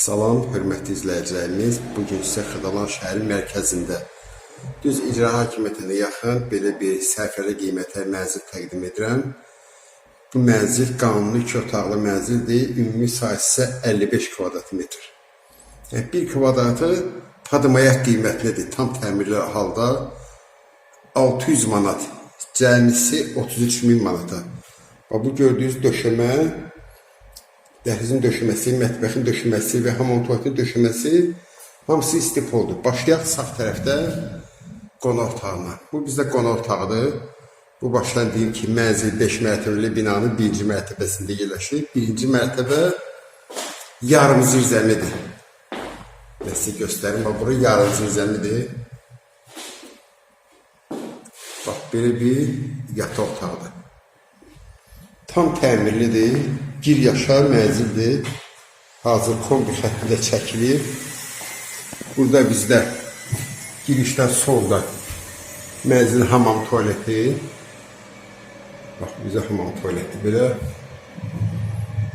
Salam, hörmətli izləyicilərimiz. Bu gün sizə Xırdalan şəhəri mərkəzində düz icra hakimiyyətinə yaxın belə bir sərfəli qiymətə mənzil təqdim edirəm. Bu mənzil qanuni 2 otaqlı mənzildir. Ümumi isə 55 kvadrat metr. Yəni 1 kvadratı padmaya qiymətinədir. Tam təmirli halda 600 manat. Cəmisi 33 min manata. Bax bu gördüyünüz döşəmə Dəhlizin döşəməsi, mətbəxin döşəməsi və hamam tuvaletin döşəməsi hamısı istipoldur. Başlayaq sağ tərəfdə qonaq otağına. Bu bizdə qonaq otağıdır. Bu başdan deyim ki, mənzil 5 mərtəbəli binanın birinci mərtəbəsində yerləşir. Birinci mərtəbə yarım zirzəmidir. Mən sizə göstərim. Bax, bura yarım zirzəmidir. Bax, belə bir yataq otağıdır. Tam təmirlidir. Bir yaşar mənzildir. Hazır kombi xəttində çəkilir. Burada bizdə girişdən solda mənzilin hamam tualeti. Bax, bizə hamam tualeti belə.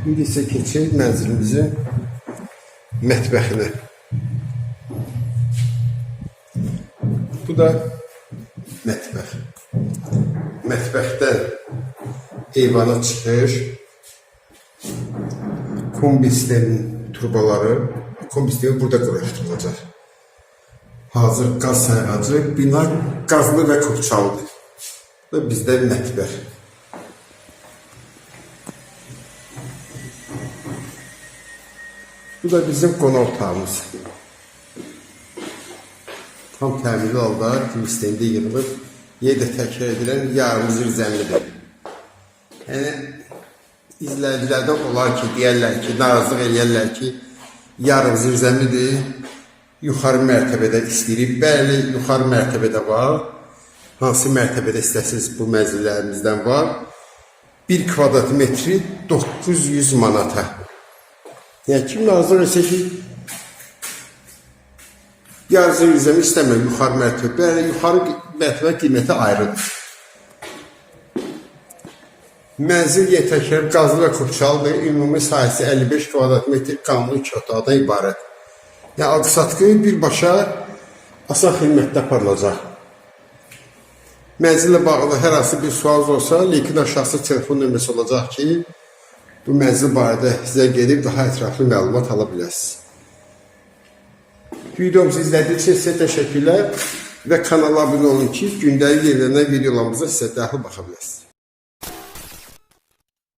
İndi isə keçək mənzilimizin mətbəxinə. Bu da mətbəx. Mətbəxdən eyvana çıxır. Kombislerin turbaları, kombisleri burada quraşdırılacaq. Hazır qaz sayğacı, bina qazlı və kupçalıdır. Bu da bizdə mətbəx. Bu da bizim qonaq otağımız. Tam təmirli halda kimistəndə yığılıb, yerdə təkrar edilən yarım zirzəmidir. Yəni izləyicilərdən olar ki, deyərlər ki, narazılıq eləyərlər ki, yarım zirzəmidir, yuxarı mərtəbədə istəyirik. Bəli, yuxarı mərtəbədə var. Hansı mərtəbədə istəsiniz bu mənzillərimizdən var. 1 kvadrat metri 900 manata. Yəni kim nazır etsə ki, yarım zirzəmi istəmir yuxarı mərtəbə. Bəli, yuxarı mərtəbə qiyməti ayrıdır. Mənzil yetəkər qazlı və kupçalıdır. Ümumi sahəsi 55 kvadrat metr qanlı iki otaqdan ibarət. Yəni alqı-satqı birbaşa asan xidmətdə aparılacaq. Mənzillə bağlı hər hansı bir sualınız olsa, linkin aşağısı telefon nömrəsi olacaq ki, bu mənzil barədə sizə gedib daha ətraflı məlumat ala bilərsiniz. Videomuzu izlədiyiniz üçün sizə təşəkkürlər və kanala abunə olun ki, gündəlik yenilənən videolarımıza sizə daxil baxa biləsiniz.